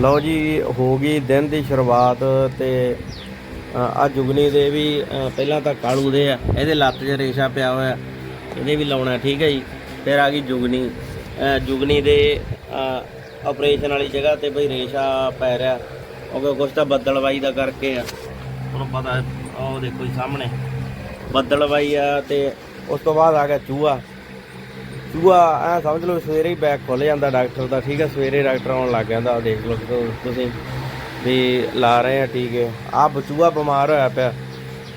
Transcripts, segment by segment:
ਲਓ ਜੀ, ਹੋ ਗਈ ਦਿਨ ਦੀ ਸ਼ੁਰੂਆਤ ਤੇ ਆ ਜੁਗਨੀ ਦੇ ਵੀ ਪਹਿਲਾਂ ਤਾਂ ਕਾਲੂ ਦੇ ਆ, ਇਹਦੇ ਲੱਤ 'ਚ ਰੇਸ਼ਾ ਪਿਆ ਹੋਇਆ ਇਹਦੇ ਵੀ ਲਾਉਣਾ, ਠੀਕ ਹੈ ਜੀ। ਫਿਰ ਆ ਗਈ ਜੁਗਨੀ ਜੁਗਨੀ ਦੇ ਆਪਰੇਸ਼ਨ ਵਾਲੀ ਜਗ੍ਹਾ ਤੇ ਬਈ ਰੇਸ਼ਾ ਪੈ ਰਿਹਾ ਉਹ ਕੁਛ ਤਾਂ ਬੱਦਲਵਾਈ ਦਾ ਕਰਕੇ ਆ। ਤੁਹਾਨੂੰ ਪਤਾ ਆਹ ਉਹ ਦੇਖੋ ਜੀ ਸਾਹਮਣੇ, ਬੱਦਲਵਾਈ ਆ ਤੇ ਉਸ ਤੋਂ ਬਾਅਦ ਆ ਗਿਆ ਚੂਹਾ। ਚੂਹਾ ਐ ਸਮਝ ਲਓ ਸਵੇਰੇ ਹੀ ਬੈਗ ਖੁੱਲ ਜਾਂਦਾ ਡਾਕਟਰ ਦਾ, ਠੀਕ ਹੈ ਸਵੇਰੇ ਡਾਕਟਰ ਆਉਣ ਲੱਗ ਜਾਂਦਾ ਦੇਖ ਲਓ ਤੁਸੀਂ ਵੀ ਲਾ ਰਹੇ ਆ ਟੀਕੇ ਆ ਬਚੂਆ ਬਿਮਾਰ ਹੋਇਆ ਪਿਆ,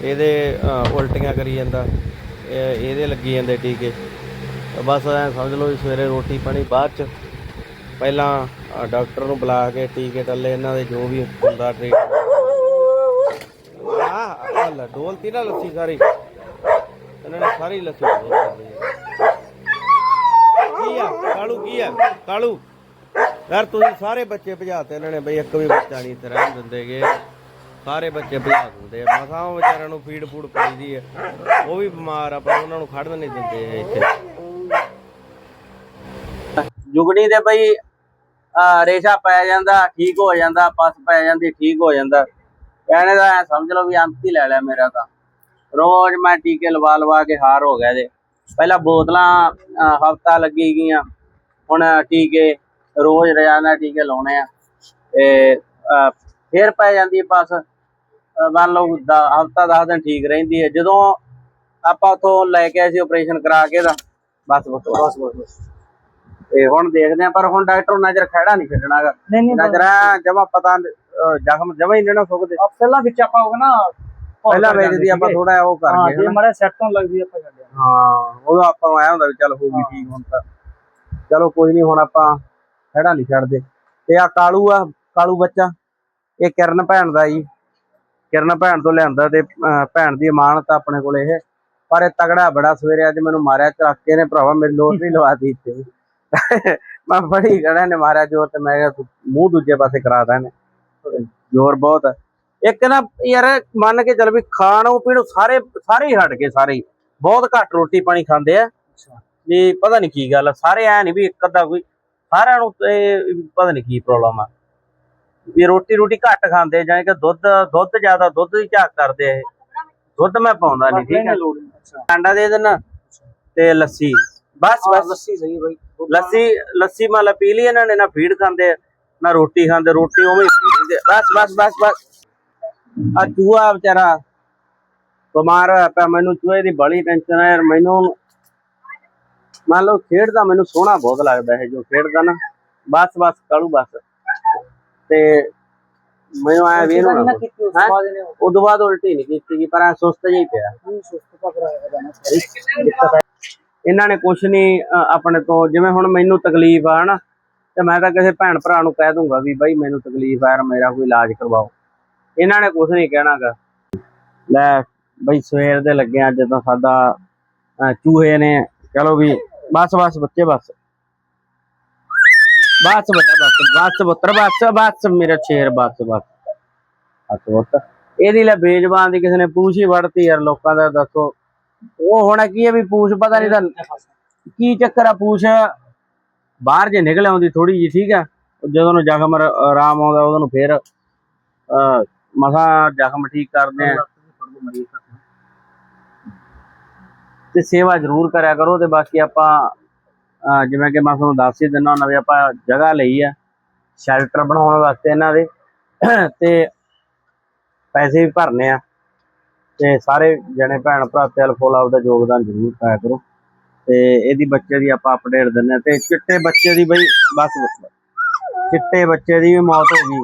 ਇਹਦੇ ਉਲਟੀਆਂ ਕਰੀ ਜਾਂਦਾ ਇਹਦੇ ਲੱਗੀ ਜਾਂਦੇ ਟੀਕੇ। ਬਸ ਐ ਸਮਝ ਲਓ ਵੀ ਸਵੇਰੇ ਰੋਟੀ ਪਾਣੀ ਬਾਅਦ ਚ, ਪਹਿਲਾਂ ਡਾਕਟਰ ਨੂੰ ਬੁਲਾ ਕੇ ਟੀਕੇ ਟੱਲੇ, ਇਹਨਾਂ ਦੇ ਜੋ ਵੀ ਹੁੰਦਾ ਟ੍ਰੀਟ ਆ ਡੋਲਤੀ ਨਾ ਲੱਸੀ ਸਾਰੀ। ਇਹਨਾਂ ਨੇ ਸਾਰੀ ਲੱਸੀ ਡੋਲ ਆ? ਕਾਲੂ ਕੀ ਆ? ਕਾਲੂ? ਯਾਰ ਤੁਸੀਂ ਸਾਰੇ ਬੱਚੇ ਭਜਾਤੇ ਇਹਨਾਂ ਨੇ ਬਈ, ਇੱਕ ਵੀ ਬੱਚਾ ਨਹੀਂ ਇੱਥੇ ਰਹਿਣ ਦਿੰਦੇਗੇ। ਸਾਰੇ ਬੱਚੇ ਭਜਾ ਦਿੰਦੇ ਆ। ਮਸਾਂ ਉਹ ਵਿਚਾਰਿਆਂ ਨੂੰ ਫੀਡ ਫੂਡ ਪਾਈਦੀ ਆ। ਉਹ ਵੀ ਬਿਮਾਰ ਆ, ਪਰ ਉਹਨਾਂ ਨੂੰ ਖੜਨ ਨਹੀਂ ਦਿੰਦੇ ਇੱਥੇ। ਜੁਗਣੀ ਦੇ ਬਈ ਰੇਸ਼ਾ ਪੈ ਜਾਂਦਾ, ਠੀਕ ਹੋ ਜਾਂਦਾ, ਪਸ ਪੈ ਜਾਂਦੀ, ਠੀਕ ਹੋ ਜਾਂਦਾ। ਕਹਿਣੇ ਦਾ ਸਮਝ ਲਓ ਵੀ ਅੰਤ ਹੀ ਲੈ ਲਿਆ ਮੇਰਾ ਤਾਂ। ਰੋਜ਼ ਮੈਂ ਟੀਕੇ ਲਵਾ ਲਵਾ ਕੇ ਹਾਰ ਹੋ ਗਿਆ ਜੇ। ਪਹਿਲਾਂ ਬੋਤਲਾਂ ਹਫਤਾ ਲੱਗੀ ਗਈਆਂ। ਹੁਣ ਟੀਕੇ ਰੋਜ਼ ਰੋਜ਼ਾਨਾ ਟੀਕੇ ਲਾਉਣੇ ਆ। ਤੇ ਫੇਰ ਪੈ ਜਾਂਦੀ ਹੈ ਬਸ। ਮੰਨ ਲਓ ਹਫਤਾ 10 ਦਿਨ ਠੀਕ ਰਹਿੰਦੀ ਹੈ ਜਦੋਂ ਆਪਾਂ ਉਥੋਂ ਲੈ ਕੇ ਆਏ ਸੀ ਆਪਰੇਸ਼ਨ ਕਰਾ ਕੇ ਦਾ ਬਸ ਬਸ ਬਸ ਬਸ ਤੇ ਹੁਣ ਦੇਖਦੇ ਆ ਪਰ ਹੁਣ ਡਾਕਟਰ ਨਜ਼ਰ ਖੜਾ ਨਹੀਂ ਛੱਡਣਾਗਾ ਨਜ਼ਰ ਜਮਾ ਪਤਾ ਜ਼ਖਮ ਜਮਾ ਹੀ ਨਹੀਂ ਨਾ ਸੁੱਕਦੇ। ਪਹਿਲਾਂ ਵਿੱਚ ਆਪਾਂ ਹੋਗਾ ਨਾ ਪਹਿਲਾਂ ਕਰ ਵੇਚਦੀ ਆਪਾਂ। ਥੋੜਾ ਉਹ ਹਾਂ ਕਰਕੇ ਜੇ। ਮਾਰੇ ਸੈੱਟ ਹੋਣ ਲੱਗਦੀ ਆਪਾਂ ਛੱਡਿਆ ਹਾਂ ਉਹ ਆਪਾਂ ਨੂੰ ਆਇਆ ਹੁੰਦਾ ਵੀ ਚੱਲ ਹੋ ਗਈ ਠੀਕ ਹੁਣ ਤਾਂ। ਚਲੋ ਕੋਈ ਨਹੀਂ ਹੁਣ ਆਪਾਂ ਖੜਾ ਨਹੀਂ ਛੱਡਦੇ। ਤੇ ਆ ਕਾਲੂ ਆ ਕਾਲੂ ਬੱਚਾ। ਇਹ ਕਿਰਨ ਭੈਣ ਦਾ ਜੀ। ਕਿਰਨ ਭੈਣ ਤੋਂ ਲਿਆਂਦਾ ਤੇ ਭੈਣ ਦੀ ਅਮਾਨਤ ਆ ਆਪਣੇ ਕੋਲ ਇਹ। ਪਰ ਇਹ ਤਗੜਾ ਬੜਾ ਸਵੇਰੇ ਅੱਜ ਮੈਨੂੰ ਮਾਰਿਆ ਚੱਕ ਕੇ ਨੇ ਭਰਾਵਾ ਮੇਰੀ ਲੋਟਰੀ ਲਵਾਤੀ ਇੱਥੇ ਮੈਂ ਬੜੀ ਗੜਾ ਨੇ ਮਾਰਿਆ ਜੋਰ ਤੇ ਮੈਂ ਮੂੰਹ ਦੂਜੇ ਪਾਸੇ ਕਰਾ ਦਾਂ ਨੇ ਜ਼ੋਰ ਬਹੁਤ ਹੈ ਇੱਕ ਨਾ ਯਾਰ ਮੰਨ ਕੇ ਚੱਲ ਵੀ ਖਾਣੋਂ ਪੀਣੋਂ ਸਾਰੇ ਸਾਰੇ ਹੀ ਹਟ ਗਏ ਸਾਰੇ ਹੀ। ਬਹੁਤ ਘੱਟ ਰੋਟੀ ਪਾਣੀ ਖਾਂਦੇ ਆ। ਵੀ ਪਤਾ ਨਹੀਂ ਕੀ ਗੱਲ ਆ ਸਾਰੇ ਐ ਨਹੀਂ ਵੀ ਇੱਕ ਅੱਧਾ ਕੋਈ ਸਾਰਿਆਂ ਨੂੰ ਪਤਾ ਨਹੀਂ ਕੀ ਪ੍ਰੋਬਲਮ ਆ। ਵੀ ਰੋਟੀ ਰੋਟੀ ਘੱਟ ਖਾਂਦੇ ਜਾਂ ਕਿ ਦੁੱਧ ਦੁੱਧ ਜ਼ਿਆਦਾ ਦੁੱਧ ਦੀ ਝਾਕ ਕਰਦੇ ਆ ਇਹ। ਦੁੱਧ ਮੈਂ ਪਾਉਂਦਾ ਨਹੀਂ ਠੀਕ ਹੈ ਅੰਡਾ ਦੇ ਦੇਣਾ ਤੇ ਲੱਸੀ। ਬਸ ਬਸ। ਲੱਸੀ ਸਹੀ ਬਾਈ। ਲੱਸੀ ਲੱਸੀ ਮਾਲਾ ਪੀ ਲਈ ਇਹਨਾਂ ਨੇ ਨਾ ਫੀਡ ਖਾਂਦੇ ਨਾ ਰੋਟੀ ਖਾਂਦੇ ਰੋਟੀ ਉਵੇਂ ਹੀ ਬਸ ਬਸ ਬਸ ਬਸ। ਆ ਚੂਹਾ ਵਿਚਾਰਾ ਬਿਮਾਰ ਹੋਇਆ ਪਿਆ ਮੈਨੂੰ ਚੂਹੇ ਦੀ ਬੜੀ ਟੈਨਸ਼ਨ ਆ ਯਾਰ ਮੈਨੂੰ ਮੰਨ ਲਓ ਖੇਡਦਾ ਮੈਨੂੰ ਸੋਹਣਾ ਬਹੁਤ ਲੱਗਦਾ ਹੈ ਜੋ ਖੇਡਦਾ ਨਾ ਬਸ ਬਸ ਕਾਲੂ ਬਸ ਤੇ ਮੈਨੂੰ ਆਇਆ ਵੀ ਇਹਨੂੰ ਨਾ ਹੈਂ? ਬਾਅਦ ਉਲਟੀ ਨਹੀਂ ਕੀਤੀ ਪਰ ਐ ਸੁਸਤ ਜਿਹਾ ਹੀ ਪਿਆ ਹੈ ਇਹਨਾਂ ਨੇ ਕੁਛ ਨਹੀਂ ਆਪਣੇ ਤੋਂ ਜਿਵੇਂ ਹੁਣ ਮੈਨੂੰ ਤਕਲੀਫ ਆ ਹਨਾ ਤੇ ਮੈਂ ਤਾਂ ਕਿਸੇ ਭੈਣ ਭਰਾ ਨੂੰ ਕਹਿ ਦੂੰਗਾ ਵੀ ਬਾਈ ਮੈਨੂੰ ਤਕਲੀਫ ਆ ਯਾਰ ਮੇਰਾ ਕੋਈ ਇਲਾਜ ਕਰਵਾਓ ਇਹਨਾਂ ਨੇ ਕੁਛ ਨਹੀਂ ਕਹਿਣਾਗਾ। ਲੈ ਬਈ ਸਵੇਰ ਦੇ ਲੱਗੇ ਅੱਜ ਤਾਂ ਸਾਡਾ ਚੂਹੇ ਨੇ ਚਲੋ ਵੀ ਬਸ ਬਸ ਬੱਚੇ, ਬਸ। ਬਸ ਬੇਟਾ ਬਸ ਬਸ ਪੁੱਤਰ, ਬਸ ਬਸ ਮੇਰਾ ਸ਼ੇਰ, ਬਸ ਬਸ। ਬਸ ਪੁੱਤ। ਇਹਦੀ ਲੈ ਬੇਜ਼ਬਾਨ ਦੀ ਕਿਸੇ ਨੇ ਪੂਛ ਹੀ ਵੜਤੀ ਯਾਰ, ਲੋਕਾਂ ਦਾ ਦੱਸੋ। ਉਹ ਹੋਣਾ ਕੀ ਹੈ ਵੀ ਪੂਛ ਪਤਾ ਨਹੀਂ ਤਾਂ ਕੀ ਚੱਕਰ ਆ ਪੂਛ? ਬਾਹਰ ਜੇ ਨਿਕਲ ਆਉਂਦੀ ਥੋੜੀ ਜੀ ਠੀਕ ਆ। ਜਦੋਂ ਨੂੰ ਜ਼ਖਮ ਆਰਾਮ ਆਉਂਦਾ, ਉਦੋਂ ਨੂੰ ਫੇਰ, ਅਹ ਮਸਾ ਜ਼ਖਮ ਠੀਕ ਕਰਦੇ ਆ। ਤੇ ਸੇਵਾ ਜ਼ਰੂਰ ਕਰਿਆ ਕਰੋ ਤੇ ਬਾਕੀ ਆਪਾਂ ਜਿਵੇਂ ਕਿ ਮੈਂ ਤੁਹਾਨੂੰ ਦੱਸ ਹੀ ਦਿੰਦਾ ਹੁੰਦਾ ਵੀ ਆਪਾਂ ਜਗ੍ਹਾ ਲਈ ਆ, ਸ਼ੈਲਟਰ ਬਣਾਉਣ ਵਾਸਤੇ ਇਹਨਾਂ ਦੇ। ਤੇ ਪੈਸੇ ਵੀ ਭਰਨੇ ਆ। ਤੇ ਸਾਰੇ ਜਣੇ ਭੈਣ ਭਰਾ ਤਿਲ ਫੁੱਲ ਆਪਦਾ ਯੋਗਦਾਨ ਜ਼ਰੂਰ ਪਾਇਆ ਕਰੋ। ਤੇ ਇਹਦੀ ਬੱਚੇ ਦੀ ਆਪਾਂ ਅਪਡੇਟ ਦਿੰਨੇ ਆ। ਤੇ ਚਿੱਟੇ ਬੱਚੇ ਦੀ ਬਈ, ਬਸ ਚਿੱਟੇ ਬੱਚੇ ਦੀ ਵੀ ਮੌਤ ਹੋ ਗਈ।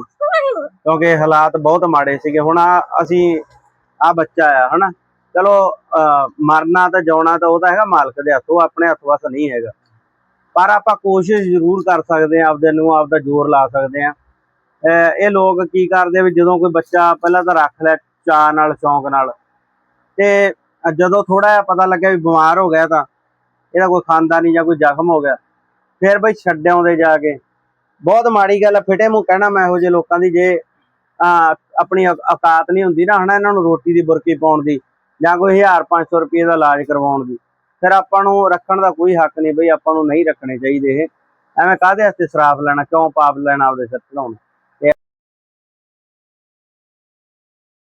ਕਿਉਂਕਿ ਹਾਲਾਤ ਬਹੁਤ ਮਾੜੇ ਸੀਗੇ। ਹੁਣ ਆ ਅਸੀਂ ਆ ਬੱਚਾ ਆ, ਹਨਾ? ਚਲੋ ਮਰਨਾ ਤਾਂ ਜਾਣਾ ਤਾਂ ਉਹ ਤਾਂ ਹੈਗਾ ਮਾਲਕ ਦੇ ਹੱਥੋਂ ਆਪਣੇ ਹੱਥ ਵਸ ਨਹੀਂ ਹੈਗਾ। ਪਰ ਆਪਾਂ ਕੋਸ਼ਿਸ਼ ਜ਼ਰੂਰ ਕਰ ਸਕਦੇ ਆ ਆਪਦੇ ਨੂੰ ਆਪਦਾ ਜ਼ੋਰ ਲਾ ਸਕਦੇ ਆ ਇਹ ਲੋਕ ਕੀ ਕਰਦੇ ਵੀ ਜਦੋਂ ਕੋਈ ਬੱਚਾ ਪਹਿਲਾਂ ਤਾਂ ਰੱਖ ਲੈ ਚਾਅ ਨਾਲ, ਸ਼ੌਂਕ ਨਾਲ। ਤੇ ਜਦੋਂ ਥੋੜਾ ਜਿਹਾ ਪਤਾ ਲੱਗਿਆ ਵੀ ਬਿਮਾਰ ਹੋ ਗਿਆ ਤਾਂ, ਇਹਦਾ ਕੋਈ ਖਾਂਦਾ ਨਹੀਂ ਜਾਂ ਕੋਈ ਜ਼ਖਮ ਹੋ ਗਿਆ, ਫਿਰ ਬਈ ਛੱਡ ਆਉਂਦੇ ਜਾ ਕੇ। ਬਹੁਤ ਮਾੜੀ ਗੱਲ ਆ, ਫਿਟੇ ਮੂੰਹ ਕਹਿਣਾ ਮੈਂ ਇਹੋ ਜਿਹੇ ਲੋਕਾਂ ਦੀ, ਜੇ ਆਪਣੀ ਔ- ਔਕਾਤ ਨਹੀਂ ਹੁੰਦੀ ਨਾ, ਹਨਾ, ਇਹਨਾਂ ਨੂੰ ਰੋਟੀ ਦੀ, ਬੁਰਕੀ ਪਾਉਣ ਦੀ, ਜਾਂ ਕੋਈ 1500 ਰੁਪਏ ਦਾ ਇਲਾਜ ਕਰਵਾਉਣ ਦੀ। ਫਿਰ ਆਪਾਂ ਨੂੰ ਰੱਖਣ ਦਾ ਕੋਈ ਹੱਕ ਨਹੀਂ ਬਈ, ਆਪਾਂ ਨੂੰ ਨਹੀਂ ਰੱਖਣੇ ਚਾਹੀਦੇ ਇਹ। ਐਵੇਂ ਕਾਹਦੇ ਵਾਸਤੇ ਸਰਾਫ ਲੈਣਾ, ਕਿਉਂ ਪਾਪ ਲੈਣਾ ਆਪਦੇ ਸਿਰ ਚੜਾਉਣਾ